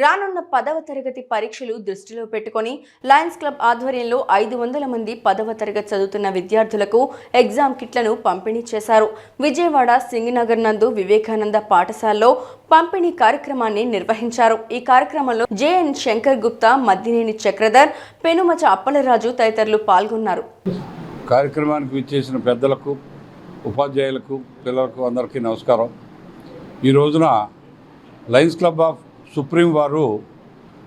రానున్న పదవ తరగతి పరీక్షలు దృష్టిలో పెట్టుకొని లయన్స్ క్లబ్ ఆధ్వర్యంలో ఐదు వందల మంది పదవ తరగతి చదువుతున్న విద్యార్థులకు ఎగ్జామ్ కిట్లను పంపిణీ చేశారు. విజయవాడ సింగనగర్ నందు వివేకానంద పాఠశాలలో పంపిణీ కార్యక్రమాన్ని నిర్వహించారు. ఈ కార్యక్రమంలో జేఎన్ శంకర్ గుప్తా మద్దినేని చక్రధర్ పెనుమచ అప్పలరాజు తదితరులు పాల్గొన్నారు. కార్యక్రమానికి విచ్చేసిన పెద్దలకు ఉపాధ్యాయులకు పిల్లలకు అందరికీ నమస్కారం. ఈ రోజున లయన్స్ క్లబ్ ఆఫ్ సుప్రీం వారు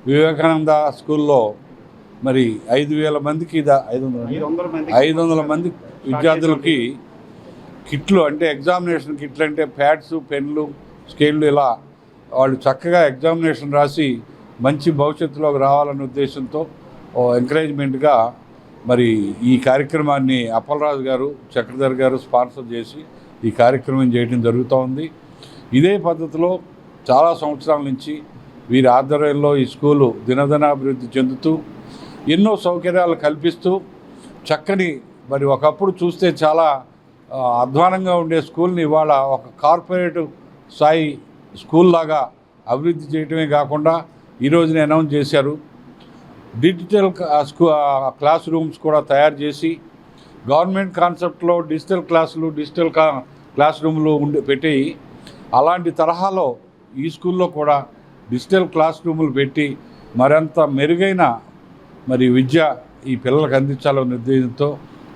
వివేకానంద స్కూల్లో మరి ఐదు వేల మందికి ఐదు వందల ఐదు వందల మంది విద్యార్థులకి కిట్లు అంటే ఎగ్జామినేషన్ కిట్లు అంటే ప్యాడ్స్ పెన్లు స్కేళ్ళు ఇలా వాళ్ళు చక్కగా ఎగ్జామినేషన్ రాసి మంచి భవిష్యత్తులోకి రావాలనే ఉద్దేశంతో ఎంకరేజ్మెంట్గా మరి ఈ కార్యక్రమాన్ని అప్పలరాజు గారు చక్రధర్ గారు స్పాన్సర్ చేసి ఈ కార్యక్రమం చేయడం జరుగుతూ ఉంది. ఇదే పద్ధతిలో చాలా సంవత్సరాల నుంచి వీరి ఆధ్వర్యంలో ఈ స్కూలు దినదినాభివృద్ధి చెందుతూ ఎన్నో సౌకర్యాలు కల్పిస్తూ చక్కని మరి ఒకప్పుడు చూస్తే చాలా అధ్వానంగా ఉండే స్కూల్ని ఇవాళ ఒక కార్పొరేట్ స్థాయి స్కూల్ లాగా అభివృద్ధి చేయటమే కాకుండా ఈరోజున అనౌన్స్ చేశారు. డిజిటల్ స్కూ క్లాస్ రూమ్స్ కూడా తయారు చేసి గవర్నమెంట్ కాన్సెప్ట్లో డిజిటల్ క్లాసులు డిజిటల్ క్లాస్ రూమ్లు ఉండి పెట్టి అలాంటి తరహాలో ఈ స్కూల్లో కూడా డిజిటల్ క్లాస్ రూములు పెట్టి మరింత మెరుగైన మరి విద్య ఈ పిల్లలకు అందించాలనే ఉద్దేశంతో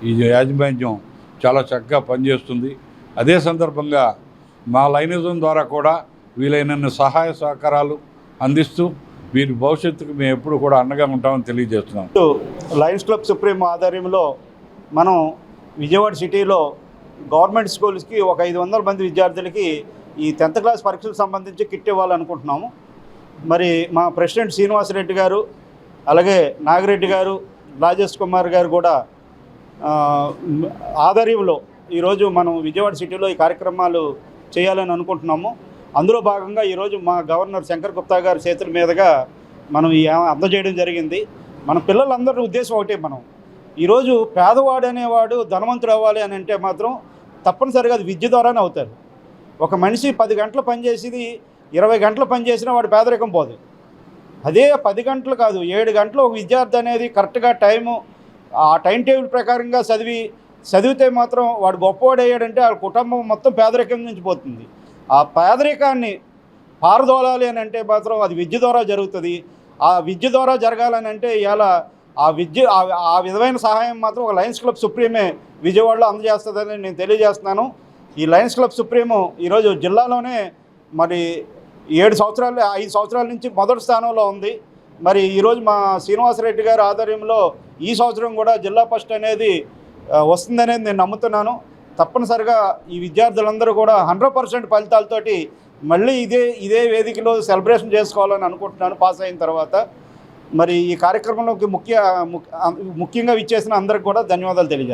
ఈ యాజమాన్యం చాలా చక్కగా పనిచేస్తుంది. అదే సందర్భంగా మా లైనిజం ద్వారా కూడా వీలైనన్ని సహాయ సహకారాలు అందిస్తూ వీరి భవిష్యత్తుకు మేము ఎప్పుడు కూడా అండగా ఉంటామని తెలియజేస్తున్నాం. లయన్స్ క్లబ్ సుప్రీం ఆధ్వర్యంలో మనం విజయవాడ సిటీలో గవర్నమెంట్ స్కూల్స్కి ఒక ఐదు వందల మంది విద్యార్థులకి ఈ టెన్త్ క్లాస్ పరీక్షలకు సంబంధించి కిట్ ఇవ్వాలనుకుంటున్నాము. మరి మా ప్రెసిడెంట్ శ్రీనివాసరెడ్డి గారు అలాగే నాగిరెడ్డి గారు రాజేష్ కుమార్ గారు కూడా ఆధ్వర్యంలో ఈరోజు మనం విజయవాడ సిటీలో ఈ కార్యక్రమాలు చేయాలని అనుకుంటున్నాము. అందులో భాగంగా ఈరోజు మా గవర్నర్ శంకర్ గుప్తా గారి చేతుల మీదుగా మనం ఈ అందజేయడం జరిగింది. మన పిల్లలందరి ఉద్దేశం ఒకటే మనం. ఈరోజు పేదవాడు అనేవాడు ధనవంతుడు అవ్వాలి అని అంటే మాత్రం తప్పనిసరిగా అది విద్య ద్వారానే అవుతారు. ఒక మనిషి పది గంటలు పనిచేసేది ఇరవై గంటలు పనిచేసినా వాడు పేదరికం పోదు. అదే పది గంటలు కాదు ఏడు గంటలు ఒక విద్యార్థి అనేది కరెక్ట్గా టైము ఆ టైం టేబుల్ ప్రకారంగా చదివి చదివితే మాత్రం వాడు గొప్పవాడయ్యాడంటే వాళ్ళ కుటుంబం మొత్తం పేదరికం నుంచి పోతుంది. ఆ పేదరికాన్ని పారదోలాలి అని అంటే మాత్రం అది విద్య ద్వారా జరుగుతుంది. ఆ విద్య ద్వారా జరగాలని అంటే ఇవాళ ఆ విద్య ఆ- ఆ విధమైన సహాయం మాత్రం ఒక లయన్స్ క్లబ్ సుప్రీమే విజయవాడలో అందజేస్తుందని నేను తెలియజేస్తున్నాను. ఈ లయన్స్ క్లబ్ సుప్రీము ఈరోజు జిల్లాలోనే మరి ఏడు సంవత్సరాలు ఐదు సంవత్సరాల నుంచి మొదటి స్థానంలో ఉంది. మరి ఈరోజు మా శ్రీనివాసరెడ్డి గారి ఆధ్వర్యంలో ఈ సంవత్సరం కూడా జిల్లా ఫస్ట్ అనేది వస్తుందనేది నేను నమ్ముతున్నాను. తప్పనిసరిగా ఈ విద్యార్థులందరూ కూడా హండ్రెడ్ పర్సెంట్ ఫలితాలతోటి మళ్ళీ ఇదే ఇదే వేదికలో సెలబ్రేషన్ చేసుకోవాలని అనుకుంటున్నాను పాస్ అయిన తర్వాత. మరి ఈ కార్యక్రమంలోకి ముఖ్య ముఖ్యంగా విచ్చేసిన అందరికి కూడా ధన్యవాదాలు తెలియజేస్తాను.